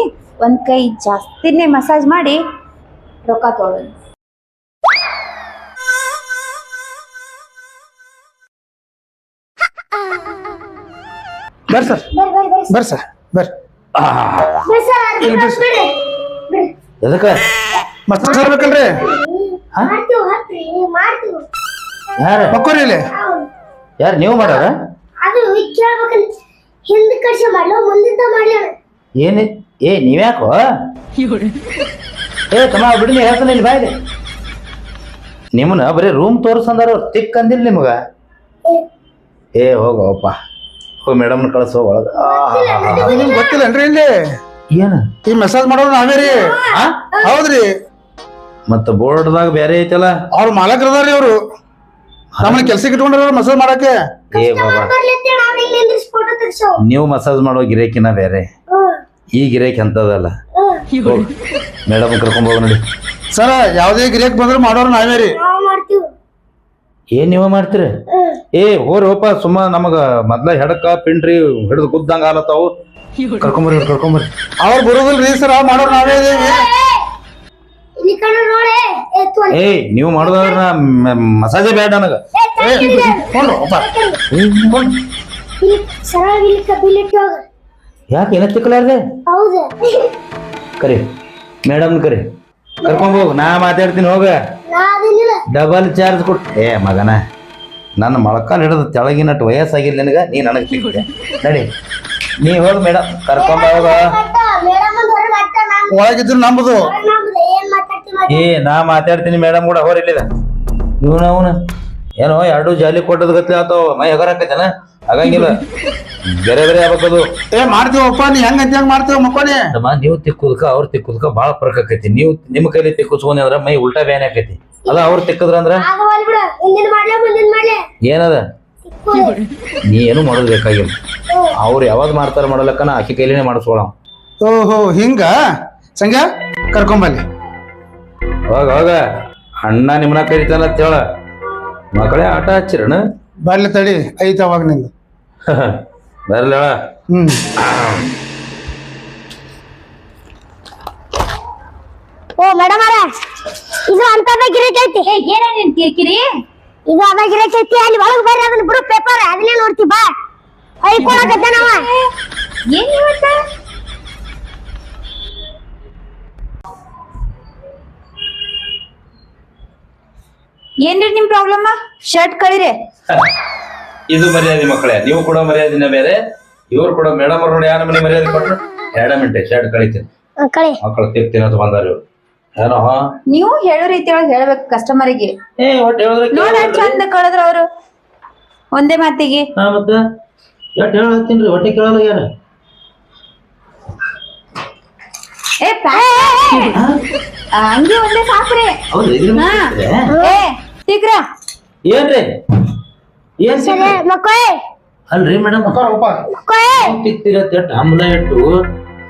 [SPEAKER 1] ಒಂದು ಕೈ ಜಾಸ್ತಿನೇ ಮಸಾಜ್ ಮಾಡಿ ರೊಕ್ಕ ತೊಗೊಳ್ಳೋದು
[SPEAKER 4] ಬರ್ರಿ ಸರ್. ಬರ್ರಿ ಸರ್. ಬರ್ರಿ.
[SPEAKER 5] ಎದಕ್ಕ? ಯಾರ?
[SPEAKER 4] ಮಕ್ಕೋರಿ ಇಲ್ಲಿ.
[SPEAKER 5] ಯಾರು ನೀವು ಮಾಡಾರ?
[SPEAKER 2] ಅದು ಕೇಳ್ಬೇಕಂತ ಹಿಂದ್ ಕಡ್ಸಿ ಮಾಡ್ಲೋ ಮುಂದಿಂದ ಮಾಡ್ಲೋ
[SPEAKER 5] ಏನಿ ಏ ನೀವ್ಯಾಕೋ? ಏ ತಮ್ಮ ಬಿಡಿ ನೀ ಹೇಳ್ತಾನೆ ಇಲ್ಲಿ ಬಾಯ್ಲಿ ನಿಮ್ಮನ್ನ ಬರೀ ರೂಮ್ ತೋರ್ಸಂದರು ಅವ್ರು ತಿಕ್ ಅಂದಿಲ್ಲ ನಿಮಗ? ಏ. ಹೋಗಪ್ಪ ಹೋಗಿ ಮೇಡಮ್ನ ಕಳಿಸೋ ಒಳಗ.
[SPEAKER 4] ನಿಮ್ಗೆ ಗೊತ್ತಿಲ್ಲನ್ರಿ ಇಲ್ಲಿ?
[SPEAKER 5] ಏನು?
[SPEAKER 4] ಈ ಮೆಸೇಜ್ ಮಾಡೋರು ನಾವೇ ರೀ? ಹೌದ್ರಿ.
[SPEAKER 5] ಮತ್ತ ಬೋರ್ಡ್ದಾಗ ಬೇರೆ ಐತಲ್ಲ?
[SPEAKER 4] ಅವ್ರ ಮಾಲಕ್ರದಾರ್ರಿ ಅದಾರಿ ಅವರು ನಮ್ಮನ್ನ ಕೆಲ್ಸಕ್ಕೆ ಇಟ್ಕೊಂಡ್ರ ಮಸಾಜ್ ಮಾಡಕ್ಕೆ.
[SPEAKER 5] ಏ ಬಾಬಾ.
[SPEAKER 2] ನಾವು
[SPEAKER 5] ಮಸಾಜ್ ಮಾಡೋ ಗಿರೇಕಿನ ಬೇರೆ. ಈ ಗಿರೇಕ್ ಎಂತದಲ್ಲ ಮೇಡಮ್ ಕರ್ಕೊಂಡ್ ಹೋಗ ನೋಡಿ.
[SPEAKER 4] ಸರ ಯಾವ್ದೇ ಗಿರೇಕ್ ಬಂದ್ರೆ ಮಾಡೋರು ನಾವೇ ರೀ.
[SPEAKER 2] ಮಾಡ್ತೀವಿ.
[SPEAKER 5] ಏನ್ ನೀವ ಮಾಡ್ತೀರಿ? ಏ ಹೋರಿ ಹೋಪ ಸುಮ್ಮ ನಮಗ ಮೊದ್ಲ ಹೆಡಕ ಪಿಂಡ್ರಿ ಹಿಡಿದು ಗುದ್ದಂಗ ಆಲತ್ತಾವು. ಕರ್ಕೊಂಬರ್ರಿ ಕರ್ಕೊಂಬರ್ರಿ.
[SPEAKER 4] ಅವ್ರು ಬರೋದಿಲ್ರಿ ಸರ ಮಾಡೋರು ನಾವೇ ಇದೀವಿ.
[SPEAKER 2] ನೋಡೆ ಎತ್ತು.
[SPEAKER 5] ಏಯ್ ನೀವು ಮಾಡೋದ್ರ ಮಸಾಜೆ ಬೇಡ ನನಗೆ.
[SPEAKER 2] ಏ, ಸರಳ ಇಲ್ಲಿ ಕಬ್ಬಿಲಿಟ್ಟು ಹೋಗ.
[SPEAKER 5] ಯಾಕೆ ಏನ ತಿಕ್ಕಲಾರ್ದೆ?
[SPEAKER 2] ಹೌದು.
[SPEAKER 5] ಕರಿ ಮೇಡಮ್ ಕರಿ. ಕರ್ಕೊಂಡ್ ಹೋಗು ನಾ ಮಾತಾಡ್ತೀನಿ ಹೋಗ. ಡಬಲ್ ಚಾರ್ಜ್ ಕೊಟ್ ಏ ಮಗನ ನನ್ನ ಮೊಳಕಾಲ್ ಹಿಡಿದು ತೆಳಗಿನಟ್ಟು ವಯಸ್ಸಾಗಿಲ್ಲ ನಿನಗ ನೀ ನನಗೆ ಸಿಕ್ಕಿದೆ ನಡಿ. ನೀ ಹೋಗಿ ಮೇಡಮ್ ಕರ್ಕೊಂಡ್ ಹೋಗ.
[SPEAKER 4] ಒಳಗಿದ್ರು ನಂಬುದು.
[SPEAKER 5] ಏ ನಾ ಮಾತಾಡ್ತೀನಿ ಮೇಡಮ್ ಕೂಡ ಹೋರ್ ಇಲ್ಲಿದ. ಇವನ ಅವನ. ಏನೋ ಎರಡು ಜಾಲಿ ಕೊಟ್ಟದ ಗತ್ಲೆ ಆತಾವ ಮೈ ಹಗರಾಕೈತೇನ ಆಗಂಗಿಲ್ಲ. ಬೇರೆ ಬೇರೆ ಆಗ್ಬೇಕದು
[SPEAKER 4] ಏ ಮಾಡ್ತೀವಪ್ಪ ನೀ ಹೆಂಗ್ ಅಂತ ಹೆಂಗ್ ಮಾಡ್ತೀವ ಮಕ್ಕೋನಿ
[SPEAKER 5] ಅಮ್ಮ ನೀವು ತಿಕ್ಕುದಕ್ಕ ಅವ್ರ ತಿಕ್ಕುದಕ್ಕ ಬಾಳ ಫರ್ಕ್ ಆಕೈತಿ. ನೀವು ನಿಮ್ಮ ಕೈಲಿ ತಿಕ್ಕಿಸ್ಕೊಂಡಿ ಅಂದ್ರ ಮೈ ಉಲ್ಟಾ ಬೇನೆ ಆಕೈತಿ. ಅಲ್ಲ ಅವ್ರ ತಿಕ್ಕದ್ರ ಅಂದ್ರ? ಏನದ? ನೀ ಏನು ಮಾಡೋದ್ ಬೇಕಾಗಿಲ್ಲ. ಅವ್ರು ಯಾವಾಗ ಮಾಡ್ತಾರ ಮಾಡಲಕ್ಕನ ಆಕಿ ಕೈಲಿನೇ ಮಾಡಿಸ್ಕೊಳ
[SPEAKER 4] ಓಹೋ ಹಿಂಗ? ಸಂಗ ಕರ್ಕೊಂಬಲ್ಲಿ
[SPEAKER 5] ಹೋಗ ಹೋಗ. ಅಣ್ಣ ನಿಮ್ಮನ್ನ ಕರಿತಾನ ಅಂತ ಹೇಳ. ಮಕ್ಕಳೇ ಆಟ ಹಚ್ಚಿರಣ.
[SPEAKER 4] ಬರ್ಲಿ ತಡಿ ಐತ ಅವಾಗ ನಿಂದು.
[SPEAKER 5] ಬರ್ಲಿ
[SPEAKER 4] ಹ್ಮ್.
[SPEAKER 2] ಓ ಮೇಡಮ್ ಅರ ಇದು ಅಂತದ ಗಿರಾಕಿ ಐತಿ
[SPEAKER 1] ಏನ ನಿನ್ ಕಿರಿಕಿರಿ?
[SPEAKER 2] ಇದು ಅದ ಗಿರಾಕಿ ಐತಿ ಅಲ್ಲಿ ಒಳಗ್ ಬರ್ರಿ ಅದನ್ನ ಬಿಡು ಪೇಪರ್ ಅದನ್ನೇ ನೋಡ್ತಿ ಬಾ. ಐಕೊಳಕತ್ತ ನಾವ
[SPEAKER 1] ಏನ್ ಇವತ್ತ? ಏನ್ರಿ ನಿಮ್ ಪ್ರಾಬ್ಲಮ್ ಶರ್ಟ್ ಕಳಿರಿ.
[SPEAKER 5] ಇದು ಮರ್ಯಾದೆ ಮಕ್ಕಳೇ ನೀವು ಕೊಡೋ ಮರ್ಯಾದಿನ ಬೇರೆ ಇವ್ರು ಕೂಡ ಮೇಡಮ್ ಅವ್ರು ನೋಡಿ ಯಾರ ಮನೆ ಮರ್ಯಾದೆ ಕೊಟ್ರು? ಎರಡ ಮಿಂಟೆ ಶರ್ಟ್ ಕಳಿತೀನಿ.
[SPEAKER 2] ಕಳಿ.
[SPEAKER 5] ಮಕ್ಕಳು ತಿಕ್ತೀನಿ ಅಂತ ಬಂದಾರ ಇವ್ರು. ಏನೋ
[SPEAKER 1] ನೀವು ಹೇಳೋ ರೀತಿ ಒಳಗೆ ಹೇಳ್ಬೇಕು ಕಸ್ಟಮರಿಗೆ
[SPEAKER 5] ಏ ಒಟ್ಟು ಹೇಳಿದ್ರೆ
[SPEAKER 1] ನೋಡ ಚಂದ ಕಳದ್ರ ಅವ್ರು. ಒಂದೇ ಮಾತಿಗೆ.
[SPEAKER 5] ಹಾ ಮತ್ತೆ? ಎಷ್ಟು ಹೇಳತ್ತೀನಿ ಹೊಟ್ಟೆ ಕೇಳಲ್ಲ ಯಾರ?
[SPEAKER 1] ಏ ಪ್ಯಾ- ಅಂಗಿ ಒಂದೇ ಸಾಕ್ರಿ.
[SPEAKER 5] ಹೌದು ಇದ್ರ
[SPEAKER 1] ಹಾ. ಏ
[SPEAKER 5] ಏನ್ರಿ? ಏನ್ ಅಲ್ರಿ ಮೇಡಮ್?
[SPEAKER 4] ಮಕ್ಕೋರಪ್ಪ
[SPEAKER 2] ಮಕ್ಕಳೇ.
[SPEAKER 5] ತಿಕ್ತಿರ ತೆಟ್ ಹಂಬಲ ಇಟ್ಟು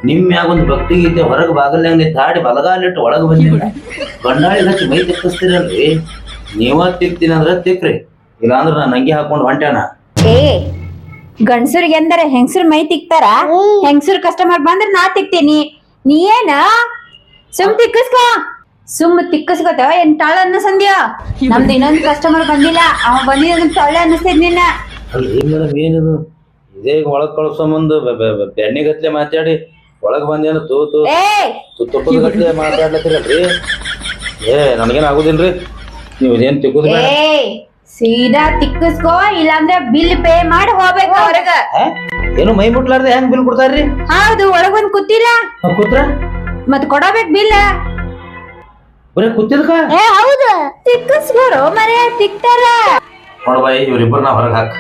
[SPEAKER 5] ನಿಮ್ ಮ್ಯಾಗ ಒಂದು ಭಕ್ತಿ ಗೀತೆ ಹೊರಗೆ ಬಾಗಲ್ನಾಗ ತಾಡಿ ಹಾಡಿ ಬಲಗಾಲಿಟ್ಟು ಒಳಗೆ ಬಂದಿಲ್ಲ ಬಂಡಾಳಿ ಹಚ್ಚಿ ಮೈ ತಿಕ್ಕಿಸ್ತೀರಲ್ರಿ ನೀವ ತಿಕ್ತೀನಿ ಅಂದ್ರ ತಿಕ್ರಿ ಇಲ್ಲಾಂದ್ರ ನಾನು ನಂಗೆ ಹಾಕೊಂಡು ಹೊಂಟ್ಯಾನ.
[SPEAKER 1] ಏ ಗಂಡಸರಿಗೆ ಎಂದರೆ ಹೆಂಗಸರು ಮೈ ತಿಕ್ತಾರ? ಹೆಂಗಸರು ಕಸ್ಟಮರ್ ಬಂದ್ರೆ ನಾ ತಿಕ್ತೀನಿ. ನೀ ಏನ ಸುಮ್ ತಿಕ್ಕಸ್ಕೋ. ಸುಮ್ ತಿಕ್ಕಸ್ಕೋತ ಏನ್ ತಾಳ ಅನ್ನ ಸಂಧ್ಯಾ? ನಮ್ದು ಇನ್ನೊಂದ್ ಕಸ್ಟಮರ್ ಬಂದಿಲ್ಲ ಅವ ಬಂದಿದ್ದ ತೊಳ್ಳೆ ಅನ್ನಿಸ್ತಿದ್ನಿಲ್ಲ ನಿನ್ನ.
[SPEAKER 5] ಅಲ್ರಿ ಮೇಡಮ್ ಏನಿದು? ಇದೇ ಒಳಗ್ ಕಳ್ಸೋ ಮುಂದೆ ಬೆಣ್ಣಿಗತ್ಲೆ ಮಾತಾಡಿ ಒಳಗ್ ಬಂದೇನು ತೂತು ತೂ
[SPEAKER 1] ಏ!
[SPEAKER 5] ತುಪ್ಪದ ಗತ್ಲೆ ಮಾತಾಡ್ಲತ್ತಿರಲ್ರಿ? ಏ ನನಗೇನ್ ಆಗುದಿಲ್ರಿ? ನೀವು ಇದೇನ್ ತಿಕ್ಕುದ್ ಬೇಡ.
[SPEAKER 1] ಏ ಸೀದಾ ತಿಕ್ಕಸ್ಕೋ ಇಲ್ಲಾಂದ್ರೆ ಬಿಲ್ ಪೇ ಮಾಡಿ ಹೋಗ್ಬೇಕು ಹೊರಗ
[SPEAKER 5] ಆ? ಏನು ಮೈ ಮುಟ್ಲಾರ್ದೆ ಹೆಂಗ್ ಬಿಲ್ ಕೊಡ್ತಾರ್ರಿ?
[SPEAKER 1] ಹೌದು ಒಳಗೊಂದ್ ಬಂದ್ ಕೂತಿಲ್ಲ
[SPEAKER 5] ಕೂತ್ರ?
[SPEAKER 1] ಮತ್ ಕೊಡಬೇಕ್ ಬಿಲ್.
[SPEAKER 5] ಬರೀ ಕೂತಿದ್ಕ?
[SPEAKER 2] ಏ ಹೌದು.
[SPEAKER 1] ತಿಕ್ಕಸ್ಕೋರು ಮರೆ ತಿಕ್ತಾರ.
[SPEAKER 5] ನೋಡ್ಬಾಯಿ ಇವ್ರಿಬ್ಬರನ್ನ ಹೊರಗೆ ಹಾಕ.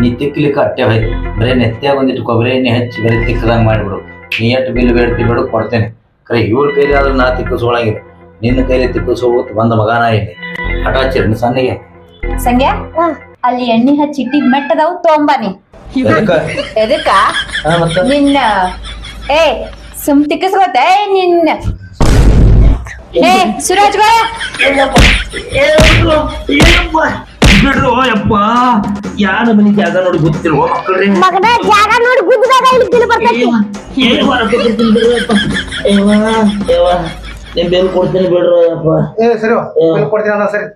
[SPEAKER 5] ನೀ ತಿಕ್ಲಿಕ್ಕೆ ಅಟ್ಟೆ ಹೋಯ್ತು ಬರೇ ನೆತ್ತಾಗ ಒಂದಿಟ್ಟು ಕೊಬ್ಬರಿ ಎಣ್ಣೆ ಹಚ್ಚಿ ಬರೀ ತಿಕ್ಕದಂಗೆ ಮಾಡಿಬಿಡು. ನೀ ಎಷ್ಟು ಬಿಲ್ ಬೇಡ್ತಿ ಬೇಡ ಕೊಡ್ತೇನೆ. ಕರೆ ಇವ್ರ ಕೈಲಿ ಆದ್ರೂ ನಾ ತಿಕ್ಕಿಸೋಳಂಗಿಲ್ಲ ನಿನ್ನ ಕೈಲಿ ತಿಕ್ಕಿಸೋಗುತ್ತೆ ಬಂದ ಮಗನ ಇಲ್ಲಿ ಹಠ ಹಚ್ಚಿರಿ ಸಣ್ಣಗೆ
[SPEAKER 1] ಸಂಗ್ಯಾ ಅಲ್ಲಿ ಎಣ್ಣೆ ಹಚ್ಚಿ ಇಟ್ಟಿದ್ ಮೆಟ್ಟದವು ತೊಂಬನಿ
[SPEAKER 5] ಎದಕ್ಕ?
[SPEAKER 1] ಎದಕ್ಕ?
[SPEAKER 5] ಹಾ, ಮತ್ತ?
[SPEAKER 1] ನಿನ್ನ ಏ ಸುಮ್ ತಿಕ್ಕಸ್ಕೋತ. ಏ ನಿನ್ನ ಏ ಸುರಾಜ್ಗಳ
[SPEAKER 5] ಬಿಡ್ರು ಯಪ್ಪ. ಯಾರ ಮನೆ ಜಾಗ ನೋಡಿ ಗೊತ್ತಿಲ್ವ ಮಕ್ಕಳ್ರಿ?
[SPEAKER 2] ಮಗನ ಜಾಗ ನೋಡಿ ಗುದ್ದಾಗ ಇಲ್ಲಿ ತಿಳಿ ಬರ್ತೈತಿ.
[SPEAKER 5] ನಿಮ್ ಬೇಲ್ ಕೊಡ್ತೀನಿ ಬಿಡ್ರು ಯಪ್ಪ.
[SPEAKER 4] ಏ ಸರಿ ಬಿಲ್ ಕೊಡ್ತೀನಿ ಅಣ್ಣ ಸರಿ.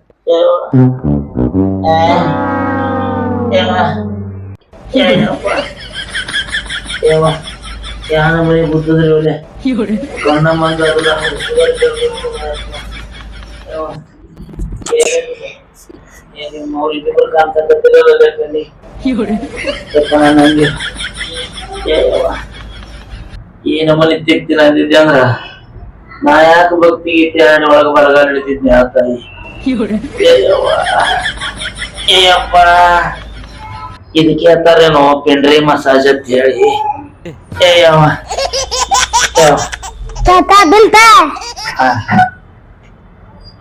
[SPEAKER 5] ಯಾರ ಮನೆ ಗೊತ್ತದ್ರಿ ಒಳ್ಳೆ ಕಣ್ಣ ಮಂದ ಈ ನಮ್ಮಲ್ಲಿ ತೆಗ್ತೀನಿ ಅಂದಿದ್ದೆ ಅಂದ್ರ ನಾ ಯಾಕೆ ಭಕ್ತಿ ಗೀತೆ ಹಾಡಿ ಒಳಗ ಬರಗಾಲ ಹಿಡಿತಿದ್ದೆ ಆ ತಾಯಿ ಏಯವ್ವ. ಏಯಪ್ಪ ಇದಕ್ಕೆ ಹೇಳ್ತಾರೇನೋ ಪೆಂಡ್ರಿ ಮಸಾಜ್ ಅಂತ ಹೇಳಿ ಏಯವ್ವ
[SPEAKER 2] ತಾತ ಬಿಲ್ತ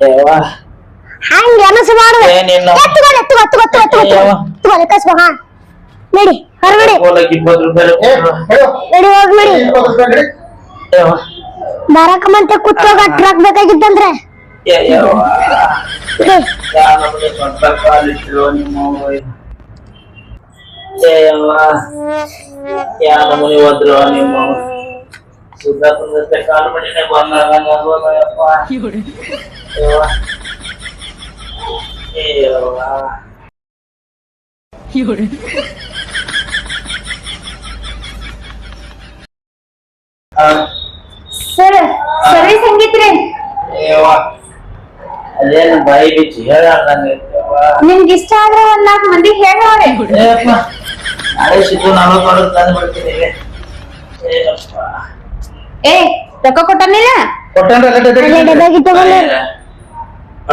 [SPEAKER 5] ಯವ್ವ.
[SPEAKER 2] ಹಂಗ ಅನಸು ಮಾಡುದು
[SPEAKER 5] ಎತ್ತು ನಿನ್ನ
[SPEAKER 2] ಎತ್ತು ಎತ್ತು ಎತ್ತು ಎತ್ತು ಎತ್ತು
[SPEAKER 5] ಏಯವ್ವ.
[SPEAKER 2] ಎತ್ತುಗಳು ಕಸ್ಬೋ ಹಾ. ನಡಿ ಹೊರಗಡೆ.
[SPEAKER 5] ಹೋಲಕ್ ಇಪ್ಪತ್ತು ರೂಪಾಯಿ
[SPEAKER 2] ನಡಿ ಹೋಗ್ ನಡಿ.
[SPEAKER 4] ನಡಿ.
[SPEAKER 2] ಬರಕ ಮತ್ತೆ ಕುತ್ತೋಗ ಟ್ರಕ್ ಬೇಕಾಗಿತ್ತಂದ್ರೆ.
[SPEAKER 5] ಯಾ ನಮೂನಿ ಹೋದ್ರು ನಿಮ್ಮ ಸುಧಾಕುಂದಕ್ಕೆ ಕಾಲು ಮಣಿನೇ ಬಂದಾಗ ಯಪ್ಪ?
[SPEAKER 1] ಸರ್ ಸರಿ ಸಂಗೀತ್ರಿ.
[SPEAKER 5] ಅದೇನು ಬಾಯಿ ಬಿಚ್ಚಿ ಹೇಳಂಗೆ
[SPEAKER 1] ನಿಮ್ಗೆ ಇಷ್ಟ ಆದ್ರೆ ಒಂದ್ ನಾಲ್ಕು ಮಂದಿ ಹೇಳೋರೆ.
[SPEAKER 5] ನಾಳೆ ಸಿದ್ದು ನಾನು ಮಾಡೋದು ತಂದು ಬಿಡ್ತೀನಿ.
[SPEAKER 1] ಏ ರೊಕ್ಕ ಕೊಟ್ಟನಿಲ್ಲ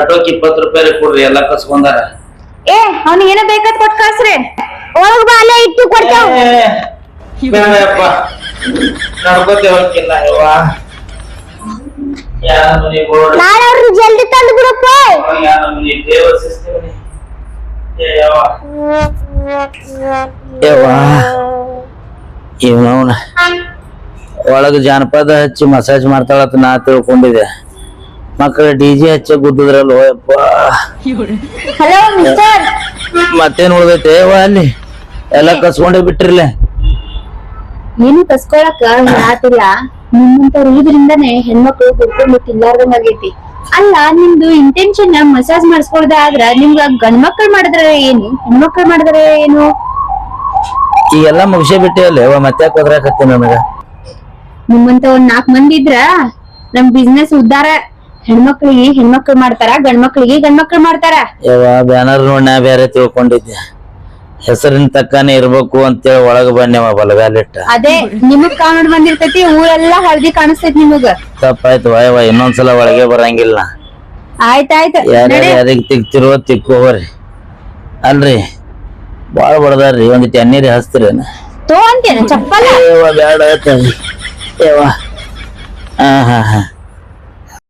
[SPEAKER 5] ಆಟೋಕ್ ಇಪ್ಪತ್ತು ರೂಪಾಯಿ ಕೊಡ್ರಿ ಎಲ್ಲ ಕಸ್ಕೊಂಡಾರ.
[SPEAKER 1] ಏ ಅವ್ನಿಗೆ ಏನೋ ಬೇಕಾದ್ ಕೊಟ್ಟು ಕಳ್ಸ್ರಿ.
[SPEAKER 2] ಒಳಗ್ ಬಾ ಅಲ್ಲೇ ಇಟ್ಟು ಕೊಡ್ತೇವ್.
[SPEAKER 5] ಬೇಡಪ್ಪ. ನಡ್ಕೋತೆ ಹೋಗಿಲ್ಲ ಯವ್ವ. ಯಾರ ಮನೆ ಬೋರ್ಡ್
[SPEAKER 2] ನಾಳೆ ಅವ್ರನ್ನ ಜಲ್ದಿ ತಂದು ಬಿಡಪ್ಪ.
[SPEAKER 5] ಯವ್ವ. ಯವ್ವ. ಇವನವನ. ಒಳಗ ಜಾನಪದ ಹಚ್ಚಿ ಮಸಾಜ್ ಮಾಡ್ತಾಳ ನಾ ತಿಳ್ಕೊಂಡಿದ್ದೆ. ಮಕ್ಕಳ ಡಿ ಜೆ ಹಚ್ಚ ಗುದ್ದಿದ್ರಲ್ಲ ಯಪ್ಪ.
[SPEAKER 1] ಹಲೋ ಮಿಸ್ಟರ್
[SPEAKER 5] ಮತ್ತೇನ್ ಉಳ್ದೈತೆ? ಯವ್ವ ಅಲ್ಲಿ. ಎಲ್ಲ ಕಸ್ಕೊಂಡೇ ಬಿಟ್ಟಿರ್ಲೆ.
[SPEAKER 1] ಏನು ಕಸ್ಕೊಳಕ ಹೇಳಾತಿಲ್ಲ ನಿಮ್ಮಂತವ್ರು ಇದ್ರಿಂದಾನೆ ಹೆಣ್ಮಕ್ಳು ದುಡ್ಕೊಂಡು ತಿನ್ಲಾರ್ದಂಗ್ ಆಗೈತಿ ಅಲ್ಲ ನಿಮ್ದು ಇಂಟೆನ್ಷನ್ ಮಸಾಜ್ ಮಾಡಿಸ್ಕೊಳ್ದೆ ಆದ್ರ ನಿಮ್ಗ ಗಂಡ್ಮಕ್ಳು ಮಾಡಿದ್ರೆ ಏನು? ಹೆಣ್ಮಕ್ಳು ಮಾಡಿದ್ರೆ ಏನು?
[SPEAKER 5] ಈಗೆಲ್ಲ ಮುಗಿಸೇ ಬಿಟ್ಟೆ ಅಲ್ಲೇ. ಮತ್ತೆ ಕೊದ್ರಾಕತ್ತೆ ನಮಗ? ನನಗ
[SPEAKER 1] ನಿಮ್ಮಂತ ಒಂದ್ ನಾಕ್ ಮಂದಿ ಇದ್ರ ನಮ್ ಬಿಸ್ನೆಸ್ ಉದ್ದಾರ. ಹೆಣ್ಮಕ್ಳಿಗೆ ಹೆಣ್ಮಕ್ಳು ಮಾಡ್ತಾರ ಗಂಡ್ಮಕ್ಳಿಗೆ ಗಂಡ್ಮಕ್ಳು ಮಾಡ್ತಾರ.
[SPEAKER 5] ಬ್ಯಾನರ್ ನೋಡ್ ನಾ ಬೇರೆ ತಿಳ್ಕೊಂಡಿದ್ದೆ. ಹೆಸರಿನ ತಕ್ಕನೆ ಇರ್ಬೇಕು ಅಂತೇಳಿ ಒಳಗ ಬನ್ಯವ ಬಲಗಾಲಿಟ್ಟ
[SPEAKER 1] ಅದೇ ನಿಮಗ್ ಕಾಣಡ್ ಬಂದಿರ್ತೈತಿ ಊರೆಲ್ಲಾ ಹಳದಿ ಕಾಣಿಸ್ತೈತಿ ನಿಮಗ.
[SPEAKER 5] ತಪ್ಪಾಯ್ತು ವಾಯವ ಇನ್ನೊಂದ್ಸಲ ಒಳಗೆ ಬರಂಗಿಲ್ಲ
[SPEAKER 1] ಆಯ್ತಾಯ್ತು
[SPEAKER 5] ಯಾರ್ಯಾರು
[SPEAKER 1] ನಡಿ.
[SPEAKER 5] ಯಾರಿಗೆ ತಿಕ್ತಿರೋ ತಿಕ್ಕೋರಿ ಅಲ್ರಿ ಬಾಳ ಬಡದಾರ್ರಿ ಒಂದಿಟ್ಟು ಎಣ್ಣೀರಿ ಹಸ್ತಿರೇನ
[SPEAKER 1] ತೋ ಅಂತೇನ ಚಪ್ಪಲ
[SPEAKER 5] ಏವ ಬ್ಯಾಡ ತಾಯಿ. ಯವ್ವ ಹಾ ಹಾ ಹಾ